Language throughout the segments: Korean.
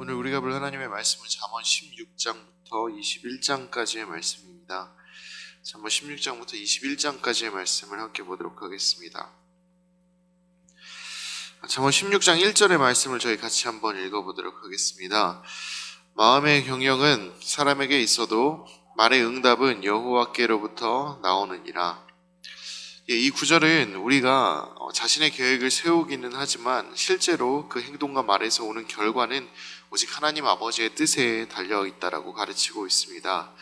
오늘 우리가 볼 하나님의 말씀은 잠언 16장부터 21장까지의 말씀입니다. 잠언 16장부터 21장까지의 말씀을 함께 보도록 하겠습니다. 잠언 16장 1절의 말씀을 저희 같이 한번 읽어보도록 하겠습니다. 마음의 경영은 사람에게 있어도 말의 응답은 여호와께로부터 나오느니라. 예, 이 구절은 우리가 어, 자신의 계획을 세우기는 하지만 실제로 그 행동과 말에서 오는 결과는 오직 하나님 아버지의 뜻에 달려 있다라고 가르치고 있습니다.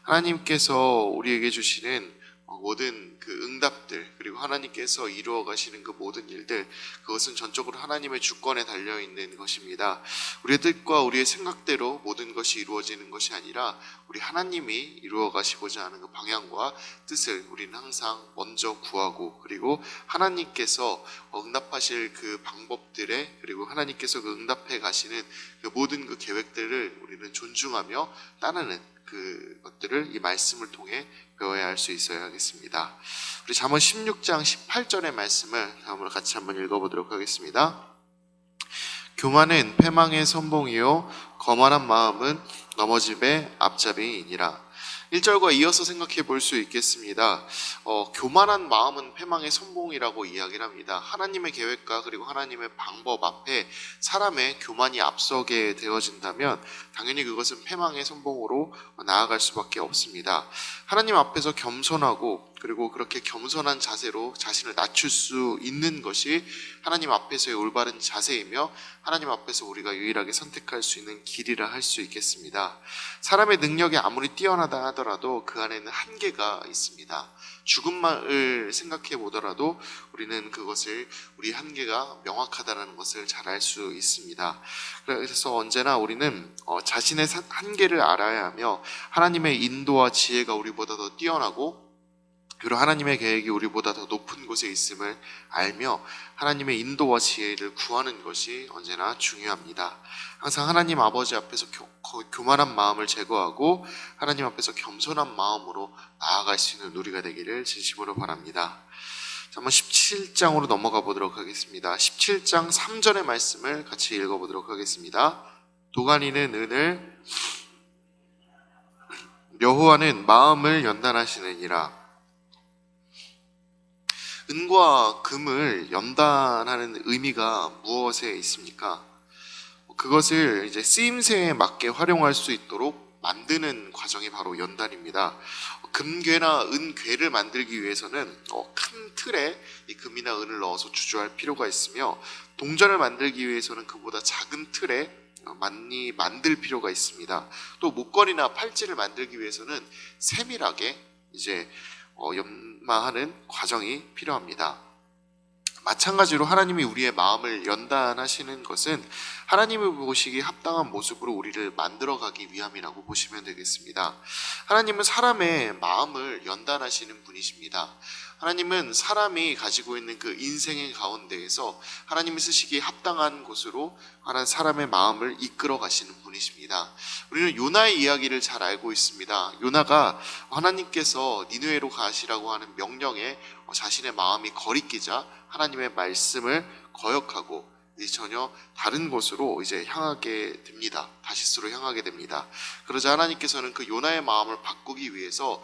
하나님께서 우리에게 주시는 어, 모든 그 응답들 그리고 하나님께서 이루어 가시는 그 모든 일들 그것은 전적으로 하나님의 주권에 달려 있는 것입니다. 우리의 뜻과 우리의 생각대로 모든 것이 이루어지는 것이 아니라 우리 하나님이 이루어 가시고자 하는 그 방향과 뜻을 우리는 항상 먼저 구하고 그리고 하나님께서 응답하실 그 방법들에 그리고 하나님께서 그 응답해 가시는 그 모든 그 계획들을 우리는 존중하며 따르는 그 것들을 이 말씀을 통해 배워야 할 수 있어야 하겠습니다. 우리 잠언 16장 18절의 말씀을 다음으로 같이 한번 읽어보도록 하겠습니다. 교만은 패망의 선봉이요 거만한 마음은 넘어짐의 앞잡이이니라. 1절과 이어서 생각해 볼 수 있겠습니다. 어, 교만한 마음은 패망의 선봉이라고 이야기를 합니다. 하나님의 계획과 그리고 하나님의 방법 앞에 사람의 교만이 앞서게 되어진다면 당연히 그것은 패망의 선봉으로 나아갈 수밖에 없습니다. 하나님 앞에서 겸손하고 그리고 그렇게 겸손한 자세로 자신을 낮출 수 있는 것이 하나님 앞에서의 올바른 자세이며 하나님 앞에서 우리가 유일하게 선택할 수 있는 길이라 할 수 있겠습니다. 사람의 능력이 아무리 뛰어나다 하더라도 그 안에는 한계가 있습니다. 죽음을 생각해 보더라도 우리는 그것을 우리 한계가 명확하다는 것을 잘 알 수 있습니다. 그래서 언제나 우리는 어, 자신의 사- 한계를 알아야 하며 하나님의 인도와 지혜가 우리보다 더 뛰어나고 그리고 하나님의 계획이 우리보다 더 높은 곳에 있음을 알며 하나님의 인도와 지혜를 구하는 것이 언제나 중요합니다. 항상 하나님 아버지 앞에서 교, 거- 교만한 마음을 제거하고 하나님 앞에서 겸손한 마음으로 나아갈 수 있는 우리가 되기를 진심으로 바랍니다. 자, 한번 17장으로 넘어가 보도록 하겠습니다. 17장 3절의 말씀을 같이 읽어 보도록 하겠습니다. 도가니는 은을 여호와는 마음을 연단하시느니라. 은과 금을 연단하는 의미가 무엇에 있습니까? 그것을 이제 쓰임새에 맞게 활용할 수 있도록 만드는 과정이 바로 연단입니다. 금괴나 은괴를 만들기 위해서는 어, 큰 틀에 이 금이나 은을 넣어서 주조할 필요가 있으며 동전을 만들기 위해서는 그보다 작은 틀에 어, 많이 만들 필요가 있습니다. 또 목걸이나 팔찌를 만들기 위해서는 세밀하게 이제 어, 연 마하는 과정이 필요합니다. 마찬가지로 하나님이 우리의 마음을 연단하시는 것은 하나님을 보시기에 합당한 모습으로 우리를 만들어가기 위함이라고 보시면 되겠습니다. 하나님은 사람의 마음을 연단하시는 분이십니다. 하나님은 사람이 가지고 있는 그 인생의 가운데에서 하나님이 쓰시기에 합당한 곳으로 사람의 마음을 이끌어 가시는 분이십니다. 우리는 요나의 이야기를 잘 알고 있습니다. 요나가 하나님께서 니누에로 가시라고 하는 명령에 자신의 마음이 거리끼자 하나님의 말씀을 거역하고 전혀 다른 곳으로 이제 향하게 됩니다. 다시스로 향하게 됩니다. 그러자 하나님께서는 그 요나의 마음을 바꾸기 위해서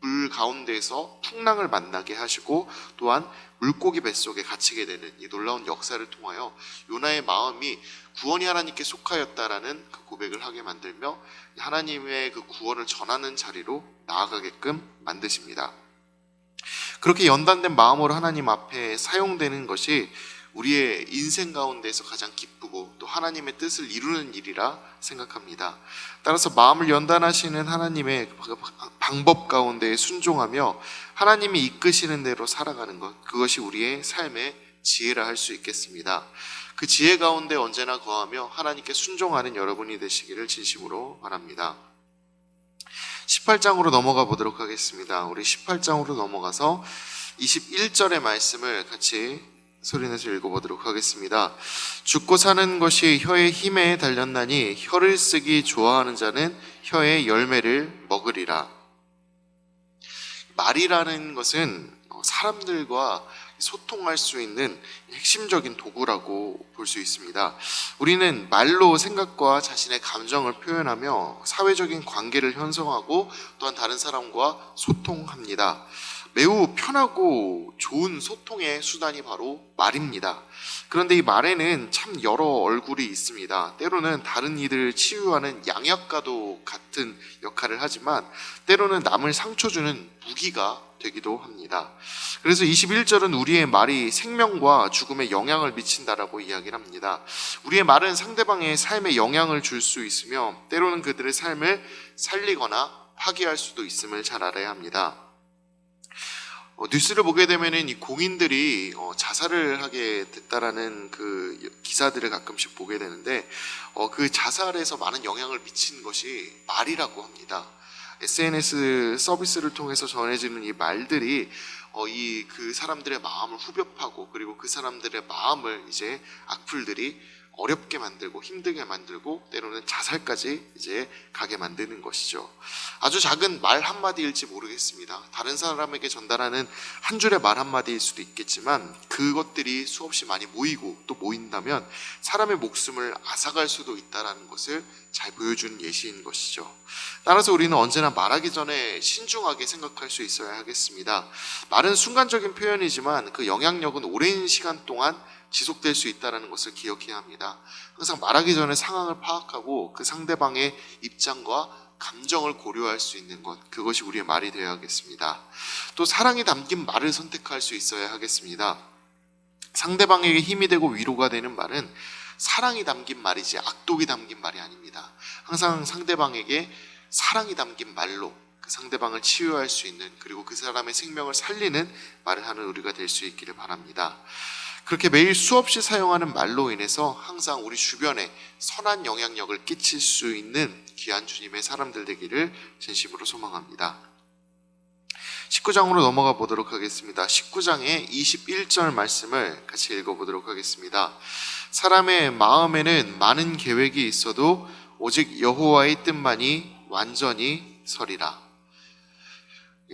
물 가운데에서 풍랑을 만나게 하시고 또한 물고기 뱃속에 갇히게 되는 이 놀라운 역사를 통하여 요나의 마음이 구원이 하나님께 속하였다라는 그 고백을 하게 만들며 하나님의 그 구원을 전하는 자리로 나아가게끔 만드십니다. 그렇게 연단된 마음으로 하나님 앞에 사용되는 것이 우리의 인생 가운데서 가장 기쁘고 또 하나님의 뜻을 이루는 일이라 생각합니다. 따라서 마음을 연단하시는 하나님의 방법 가운데 순종하며 하나님이 이끄시는 대로 살아가는 것 그것이 우리의 삶의 지혜라 할 수 있겠습니다. 그 지혜 가운데 언제나 거하며 하나님께 순종하는 여러분이 되시기를 진심으로 바랍니다. 18장으로 넘어가 보도록 하겠습니다. 우리 18장으로 넘어가서 21절의 말씀을 같이 소리내서 읽어보도록 하겠습니다. 죽고 사는 것이 혀의 힘에 달렸나니 혀를 쓰기 좋아하는 자는 혀의 열매를 먹으리라. 말이라는 것은 사람들과 소통할 수 있는 핵심적인 도구라고 볼 수 있습니다. 우리는 말로 생각과 자신의 감정을 표현하며 사회적인 관계를 형성하고 또한 다른 사람과 소통합니다. 매우 편하고 좋은 소통의 수단이 바로 말입니다. 그런데 이 말에는 참 여러 얼굴이 있습니다. 때로는 다른 이들을 치유하는 양약과도 같은 역할을 하지만 때로는 남을 상처 주는 무기가 되기도 합니다. 그래서 21절은 우리의 말이 생명과 죽음에 영향을 미친다라고 이야기를 합니다. 우리의 말은 상대방의 삶에 영향을 줄 수 있으며 때로는 그들의 삶을 살리거나 파괴할 수도 있음을 잘 알아야 합니다. 어, 뉴스를 보게 되면은 이 공인들이 어, 자살을 하게 됐다라는 그 기사들을 가끔씩 보게 되는데 어, 그 자살에서 많은 영향을 미친 것이 말이라고 합니다. SNS 서비스를 통해서 전해지는 이 말들이 어, 이 그 사람들의 마음을 후벼파고 그리고 그 사람들의 마음을 이제 악플들이 어렵게 만들고 힘들게 만들고 때로는 자살까지 이제 가게 만드는 것이죠. 아주 작은 말 한마디일지 모르겠습니다. 다른 사람에게 전달하는 한 줄의 말 한마디일 수도 있겠지만 그것들이 수없이 많이 모이고 또 모인다면 사람의 목숨을 앗아갈 수도 있다라는 것을 잘 보여주는 예시인 것이죠. 따라서 우리는 언제나 말하기 전에 신중하게 생각할 수 있어야 하겠습니다. 말은 순간적인 표현이지만 그 영향력은 오랜 시간 동안 지속될 수 있다는 것을 기억해야 합니다. 항상 말하기 전에 상황을 파악하고 그 상대방의 입장과 감정을 고려할 수 있는 것 그것이 우리의 말이 되어야겠습니다. 또 사랑이 담긴 말을 선택할 수 있어야 하겠습니다. 상대방에게 힘이 되고 위로가 되는 말은 사랑이 담긴 말이지 악독이 담긴 말이 아닙니다. 항상 상대방에게 사랑이 담긴 말로 그 상대방을 치유할 수 있는 그리고 그 사람의 생명을 살리는 말을 하는 우리가 될 수 있기를 바랍니다. 그렇게 매일 수없이 사용하는 말로 인해서 항상 우리 주변에 선한 영향력을 끼칠 수 있는 귀한 주님의 사람들 되기를 진심으로 소망합니다. 19장으로 넘어가 보도록 하겠습니다. 19장의 21절 말씀을 같이 읽어보도록 하겠습니다. 사람의 마음에는 많은 계획이 있어도 오직 여호와의 뜻만이 완전히 서리라.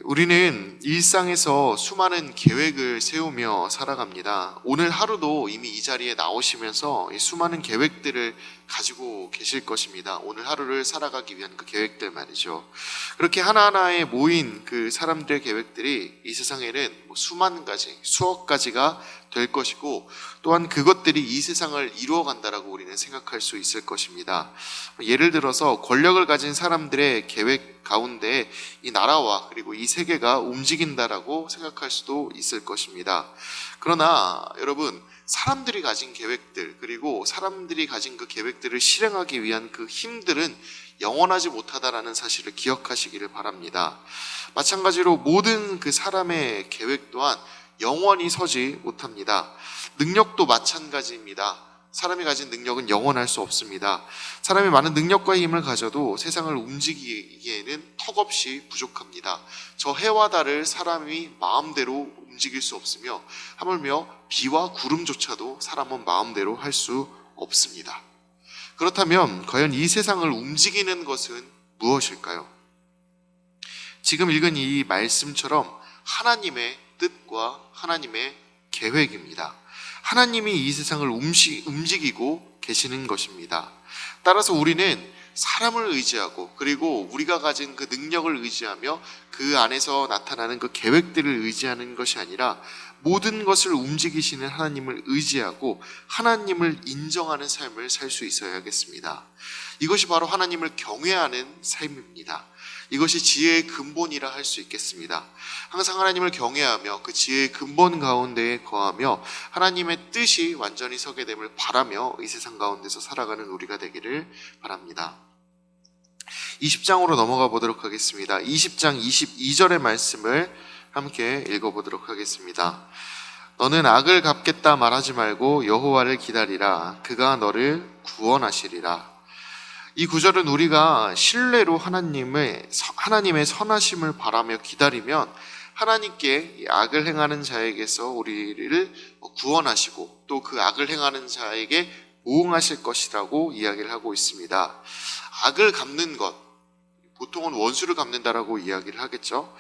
우리는 일상에서 수많은 계획을 세우며 살아갑니다. 오늘 하루도 이미 이 자리에 나오시면서 이 수많은 계획들을 가지고 계실 것입니다. 오늘 하루를 살아가기 위한 그 계획들 말이죠. 그렇게 하나하나에 모인 그 사람들의 계획들이 이 세상에는 뭐 수만 가지, 수억 가지가 될 것이고 또한 그것들이 이 세상을 이루어 간다라고 우리는 생각할 수 있을 것입니다. 예를 들어서 권력을 가진 사람들의 계획 가운데 이 나라와 그리고 이 세계가 움직인다라고 생각할 수도 있을 것입니다. 그러나 여러분 사람들이 가진 계획들 그리고 사람들이 가진 그 계획들을 실행하기 위한 그 힘들은 영원하지 못하다라는 사실을 기억하시기를 바랍니다. 마찬가지로 모든 그 사람의 계획 또한 영원히 서지 못합니다. 능력도 마찬가지입니다. 사람이 가진 능력은 영원할 수 없습니다. 사람이 많은 능력과 힘을 가져도 세상을 움직이기에는 턱없이 부족합니다. 저 해와 달을 사람이 마음대로 움직일 수 없으며 하물며 비와 구름조차도 사람은 마음대로 할 수 없습니다. 그렇다면 과연 이 세상을 움직이는 것은 무엇일까요? 지금 읽은 이 말씀처럼 하나님의 뜻과 하나님의 계획입니다. 하나님이 이 세상을 움직이고 계시는 것입니다. 따라서 우리는 사람을 의지하고 그리고 우리가 가진 그 능력을 의지하며 그 안에서 나타나는 그 계획들을 의지하는 것이 아니라 모든 것을 움직이시는 하나님을 의지하고 하나님을 인정하는 삶을 살 수 있어야겠습니다. 이것이 바로 하나님을 경외하는 삶입니다. 이것이 지혜의 근본이라 할 수 있겠습니다. 항상 하나님을 경외하며 그 지혜의 근본 가운데에 거하며 하나님의 뜻이 완전히 서게 됨을 바라며 이 세상 가운데서 살아가는 우리가 되기를 바랍니다. 20장으로 넘어가 보도록 하겠습니다. 20장 22절의 말씀을 함께 읽어보도록 하겠습니다. 너는 악을 갚겠다 말하지 말고 여호와를 기다리라. 그가 너를 구원하시리라. 이 구절은 우리가 신뢰로 하나님의 하나님의 선하심을 바라며 기다리면 하나님께 악을 행하는 자에게서 우리를 구원하시고 또 그 악을 행하는 자에게 보응하실 것이라고 이야기를 하고 있습니다. 악을 갚는 것 보통은 원수를 갚는다라고 이야기를 하겠죠.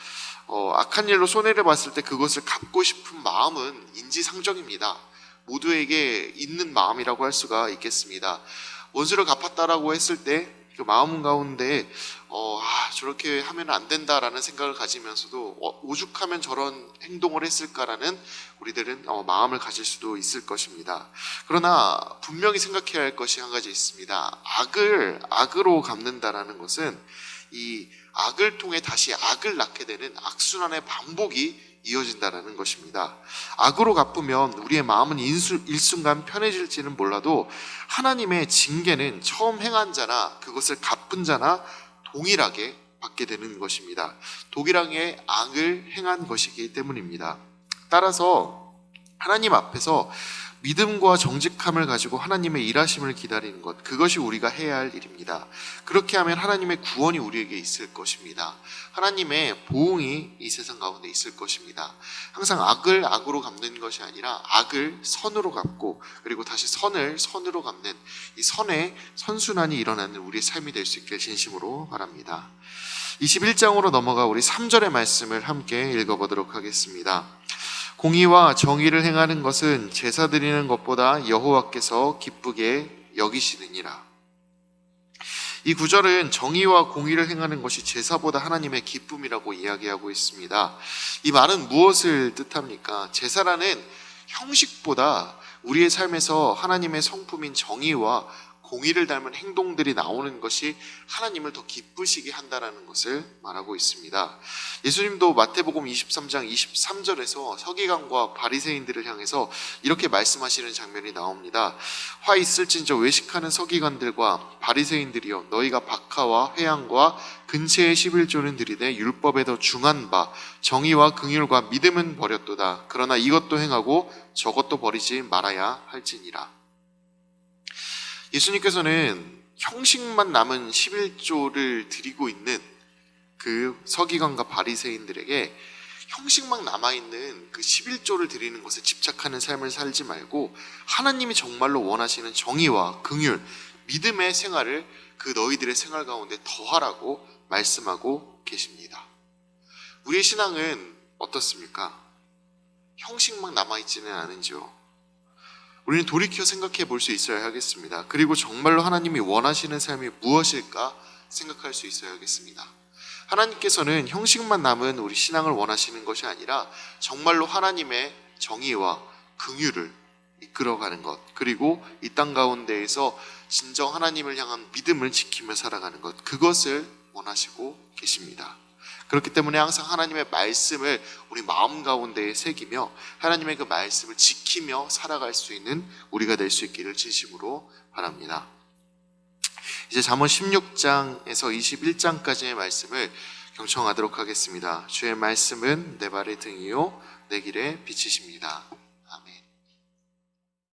어, 악한 일로 손해를 봤을 때 그것을 갚고 싶은 마음은 인지상정입니다. 모두에게 있는 마음이라고 할 수가 있겠습니다. 원수를 갚았다라고 했을 때 그 마음 가운데 어, 아, 저렇게 하면 안 된다라는 생각을 가지면서도 어, 오죽하면 저런 행동을 했을까라는 우리들은 어, 마음을 가질 수도 있을 것입니다. 그러나 분명히 생각해야 할 것이 한 가지 있습니다. 악을 악으로 갚는다라는 것은 이 악을 통해 다시 악을 낳게 되는 악순환의 반복이 이어진다라는 것입니다. 악으로 갚으면 우리의 마음은 일순간 편해질지는 몰라도 하나님의 징계는 처음 행한 자나 그것을 갚은 자나 동일하게 받게 되는 것입니다. 동일하게 악을 행한 것이기 때문입니다. 따라서 하나님 앞에서 믿음과 정직함을 가지고 하나님의 일하심을 기다리는 것, 그것이 우리가 해야 할 일입니다. 그렇게 하면 하나님의 구원이 우리에게 있을 것입니다. 하나님의 보응이 이 세상 가운데 있을 것입니다. 항상 악을 악으로 갚는 것이 아니라 악을 선으로 갚고 그리고 다시 선을 선으로 갚는 이 선의 선순환이 일어나는 우리의 삶이 될 수 있길 진심으로 바랍니다. 21장으로 넘어가 우리 3절의 말씀을 함께 읽어보도록 하겠습니다. 공의와 정의를 행하는 것은 제사 드리는 것보다 여호와께서 기쁘게 여기시느니라. 이 구절은 정의와 공의를 행하는 것이 제사보다 하나님의 기쁨이라고 이야기하고 있습니다. 이 말은 무엇을 뜻합니까? 제사라는 형식보다 우리의 삶에서 하나님의 성품인 정의와 공의를 닮은 행동들이 나오는 것이 하나님을 더 기쁘시게 한다라는 것을 말하고 있습니다. 예수님도 마태복음 23장 23절에서 서기관과 바리새인들을 향해서 이렇게 말씀하시는 장면이 나옵니다. 화 있을진저 외식하는 서기관들과 바리새인들이여 너희가 박하와 회양과 근체의 11조는 들이되 율법에 더 중한 바 정의와 긍휼과 믿음은 버렸도다. 그러나 이것도 행하고 저것도 버리지 말아야 할지니라. 예수님께서는 형식만 남은 11조를 드리고 있는 그 서기관과 바리새인들에게 형식만 남아 있는 그 11조를 드리는 것에 집착하는 삶을 살지 말고 하나님이 정말로 원하시는 정의와 긍휼, 믿음의 생활을 그 너희들의 생활 가운데 더하라고 말씀하고 계십니다. 우리의 신앙은 어떻습니까? 형식만 남아 있지는 않은지요. 우리는 돌이켜 생각해 볼 수 있어야 하겠습니다. 그리고 정말로 하나님이 원하시는 삶이 무엇일까 생각할 수 있어야겠습니다. 하나님께서는 형식만 남은 우리 신앙을 원하시는 것이 아니라 정말로 하나님의 정의와 긍휼을 이끌어가는 것 그리고 이 땅 가운데에서 진정 하나님을 향한 믿음을 지키며 살아가는 것 그것을 원하시고 계십니다. 그렇기 때문에 항상 하나님의 말씀을 우리 마음 가운데에 새기며 하나님의 그 말씀을 지키며 살아갈 수 있는 우리가 될 수 있기를 진심으로 바랍니다. 이제 잠언 16장에서 21장까지의 말씀을 경청하도록 하겠습니다. 주의 말씀은 내 발의 등이요 내 길의 빛이십니다.